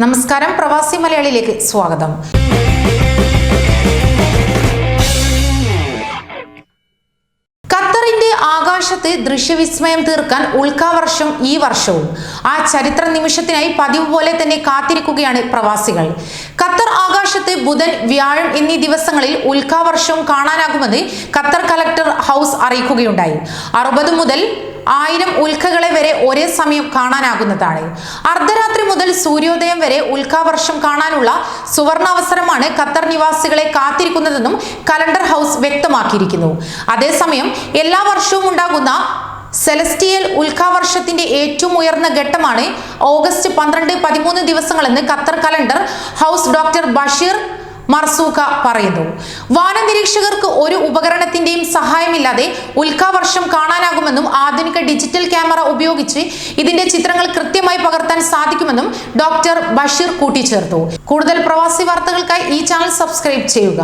നമസ്കാരം പ്രവാസി മലയാളിയിലേക്ക് സ്വാഗതം. ഖത്തറിന്റെ ആകാശത്തെ ദൃശ്യവിസ്മയം തീർക്കാൻ ഉൽക്കാവർഷം ഈ വർഷവും. ആ ചരിത്ര നിമിഷത്തിനായി പതിവ് പോലെ തന്നെ കാത്തിരിക്കുകയാണ് പ്രവാസികൾ. ഖത്തർ ആകാശത്തെ ബുധൻ വ്യാഴം എന്നീ ദിവസങ്ങളിൽ ഉൽക്കാവർഷവും കാണാനാകുമെന്ന് ഖത്തർ കലക്ടർ ഹൗസ് അറിയിക്കുകയുണ്ടായി. അറുപത് മുതൽ ആയിരം ഉൽക്കകളെ വരെ ഒരേ സമയം കാണാനാകുന്നതാണ്. അർദ്ധരാത്രി മുതൽ സൂര്യോദയം വരെ ഉൽക്കാവർഷം കാണാനുള്ള സുവർണാവസരമാണ് ഖത്തർ നിവാസികളെ കാത്തിരിക്കുന്നതെന്നും കലണ്ടർ ഹൗസ് വ്യക്തമാക്കിയിരിക്കുന്നു. അതേസമയം എല്ലാ വർഷവും ഉണ്ടാകുന്ന സെലസ്റ്റിയൽ ഉൽക്കാവർഷത്തിന്റെ ഏറ്റവും ഉയർന്ന ഘട്ടമാണ് ഓഗസ്റ്റ് പന്ത്രണ്ട് പതിമൂന്ന് ദിവസങ്ങളെന്ന് Qatar calendar house doctor Basheer Marzooq പറയുന്നു. വാനനിരീക്ഷകർക്ക് ഒരു ഉപകരണത്തിന്റെയും സഹായമില്ലാതെ ഉൽക്കാവർഷം കാണാനാകുമെന്നും ആധുനിക ഡിജിറ്റൽ ക്യാമറ ഉപയോഗിച്ച് ഇതിന്റെ ചിത്രങ്ങൾ കൃത്യമായി പകർത്താൻ സാധിക്കുമെന്നും ഡോക്ടർ ബഷീർ കൂട്ടിച്ചേർത്തു. കൂടുതൽ പ്രവാസി വാർത്തകൾക്കായി ഈ ചാനൽ സബ്സ്ക്രൈബ് ചെയ്യുക.